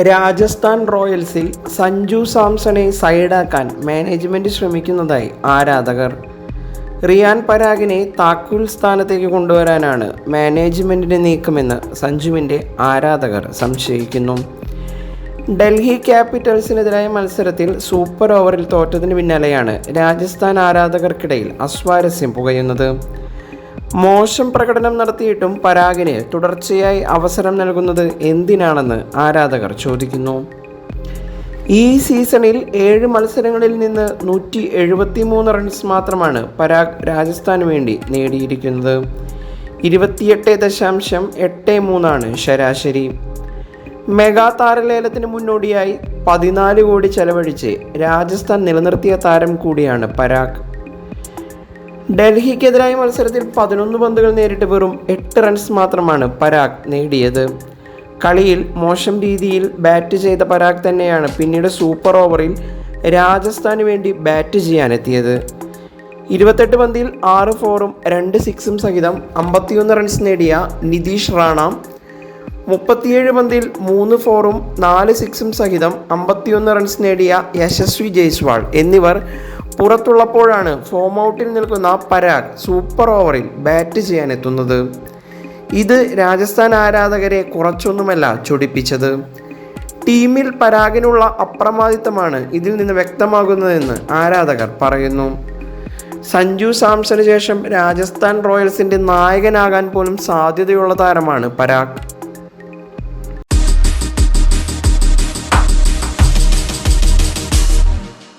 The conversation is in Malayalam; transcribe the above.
രാജസ്ഥാൻ റോയൽസിൽ സഞ്ജു സാംസണെ സൈഡാക്കാൻ മാനേജ്മെന്റ് ശ്രമിക്കുന്നതായി ആരാധകർ. റിയാൻ പരാഗിനെ താക്കൂൽ സ്ഥാനത്തേക്ക് കൊണ്ടുവരാനാണ് മാനേജ്മെന്റിന്റെ നീക്കമെന്ന് സഞ്ജുവിന്റെ ആരാധകർ സംശയിക്കുന്നു. ഡൽഹി ക്യാപിറ്റൽസിനെതിരായ മത്സരത്തിൽ സൂപ്പർ ഓവറിൽ തോറ്റതിന് പിന്നാലെയാണ് രാജസ്ഥാൻ ആരാധകർക്കിടയിൽ അസ്വാരസ്യം പുകയുന്നത്. മോശം പ്രകടനം നടത്തിയിട്ടും പരാഗിന് തുടർച്ചയായി അവസരം നൽകുന്നത് എന്തിനാണെന്ന് ആരാധകർ ചോദിക്കുന്നു. ഈ സീസണിൽ ഏഴ് മത്സരങ്ങളിൽ നിന്ന് നൂറ്റി എഴുപത്തി മൂന്ന് റൺസ് മാത്രമാണ് പരാഗ് രാജസ്ഥാന് വേണ്ടി നേടിയിരിക്കുന്നത്. ഇരുപത്തിയെട്ട് ദശാംശം എട്ട് മൂന്നാണ് ശരാശരി. മെഗാ താരലേലത്തിന് മുന്നോടിയായി പതിനാല് കോടി ചെലവഴിച്ച് രാജസ്ഥാൻ നിലനിർത്തിയ താരം കൂടിയാണ് പരാഗ്. ഡൽഹിക്കെതിരായ മത്സരത്തിൽ പതിനൊന്ന് പന്തുകൾ നേരിട്ട് വെറും എട്ട് റൺസ് മാത്രമാണ് പരാഗ് നേടിയത്. കളിയിൽ മോശം രീതിയിൽ ബാറ്റ് ചെയ്ത പരാഗ് തന്നെയാണ് പിന്നീട് സൂപ്പർ ഓവറിൽ രാജസ്ഥാന് വേണ്ടി ബാറ്റ് ചെയ്യാനെത്തിയത്. ഇരുപത്തെട്ട് പന്തിൽ ആറ് ഫോറും രണ്ട് സിക്സും സഹിതം അമ്പത്തിയൊന്ന് റൺസ് നേടിയ നിതീഷ് റാണ മുപ്പത്തിയേഴ് പന്തിൽ മൂന്ന് ഫോറും നാല് സിക്സും സഹിതം അമ്പത്തിയൊന്ന് റൺസ് നേടിയ യശസ്വി ജയ്സ്വാൾ എന്നിവർ പുറത്തുള്ളപ്പോഴാണ് ഫോം ഔട്ടിൽ നിൽക്കുന്ന പരാഗ് സൂപ്പർ ഓവറിൽ ബാറ്റ് ചെയ്യാൻ എത്തുന്നത് ഇത് രാജസ്ഥാൻ ആരാധകരെ കുറച്ചൊന്നുമല്ല ചൊടിപ്പിച്ചത്. ടീമിൽ പരാഗിനുള്ള അപ്രമാദിത്വമാണ് ഇതിൽ നിന്ന് വ്യക്തമാകുന്നതെന്ന് ആരാധകർ പറയുന്നു. സഞ്ജു സാംസന് ശേഷം രാജസ്ഥാൻ റോയൽസിന്റെ നായകനാകാൻ പോലും സാധ്യതയുള്ള താരമാണ് പരാഗ്.